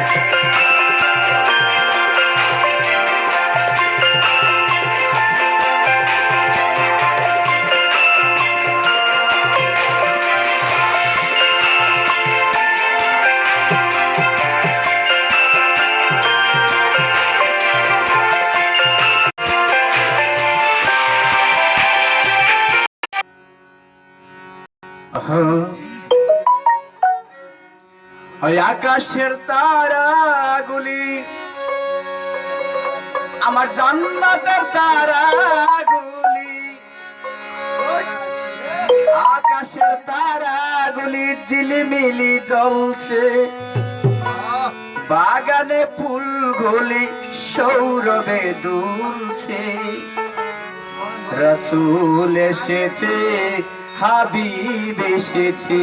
Música ওই আকাশের তারাগুলি। আমার জান্নাতের তারাগুলি। আকাশের তারাগুলি দিলিমিলি জ্বলছে। বাগানে ফুলগুলি সৌরভে দুলছে। রসুল এসেছে, হাবিব এসেছে।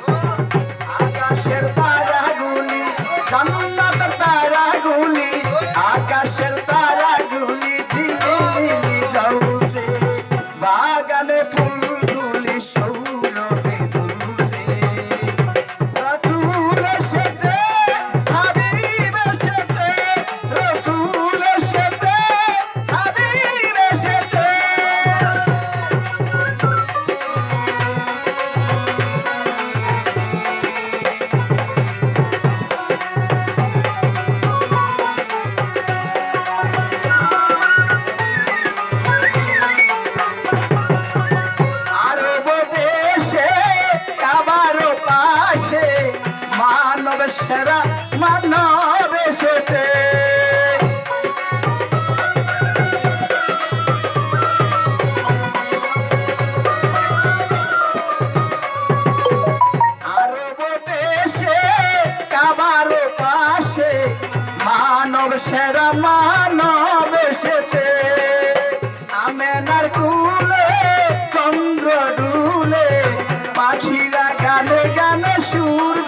সেরা মানব এসেছে। মানব সেরা মানব এসেছে। আমেনার কুলে, চন্দ্র ডুলে, পাখিরা গানে গানে সুর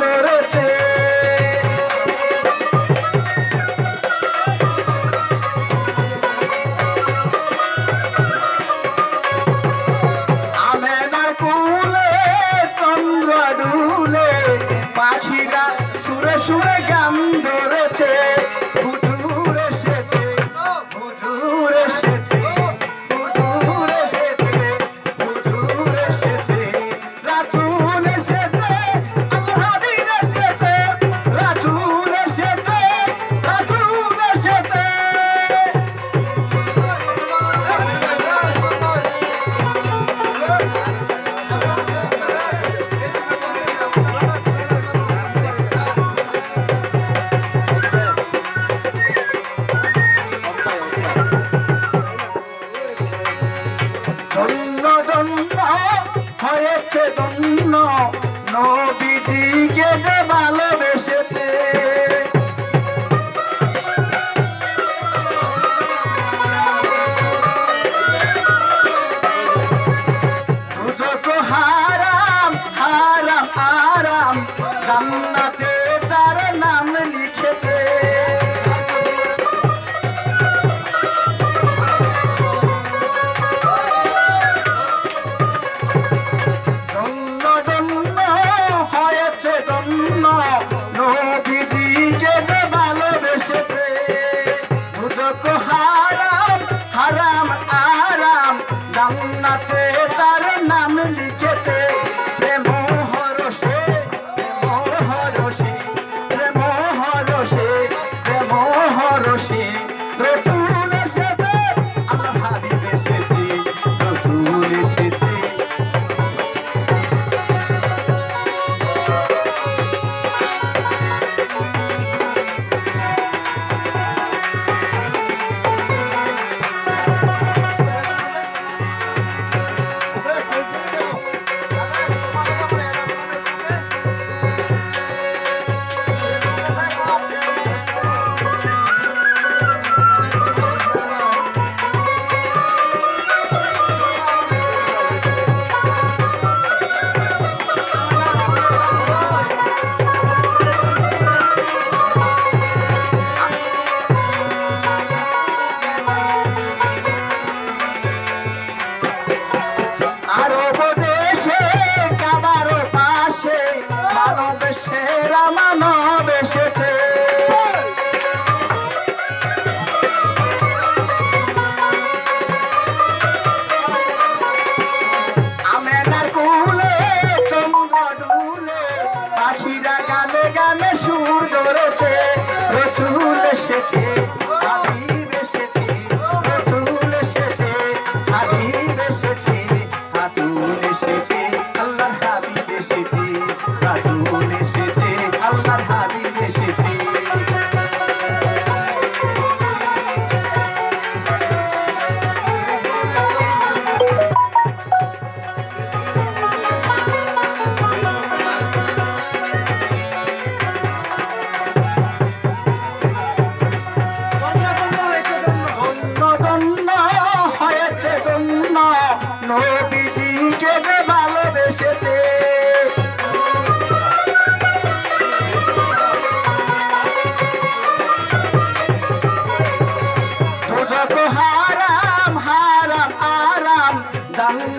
আছে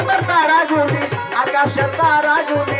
জান্নাতের তারাগুলি আকাশের তারাগুলি বিলি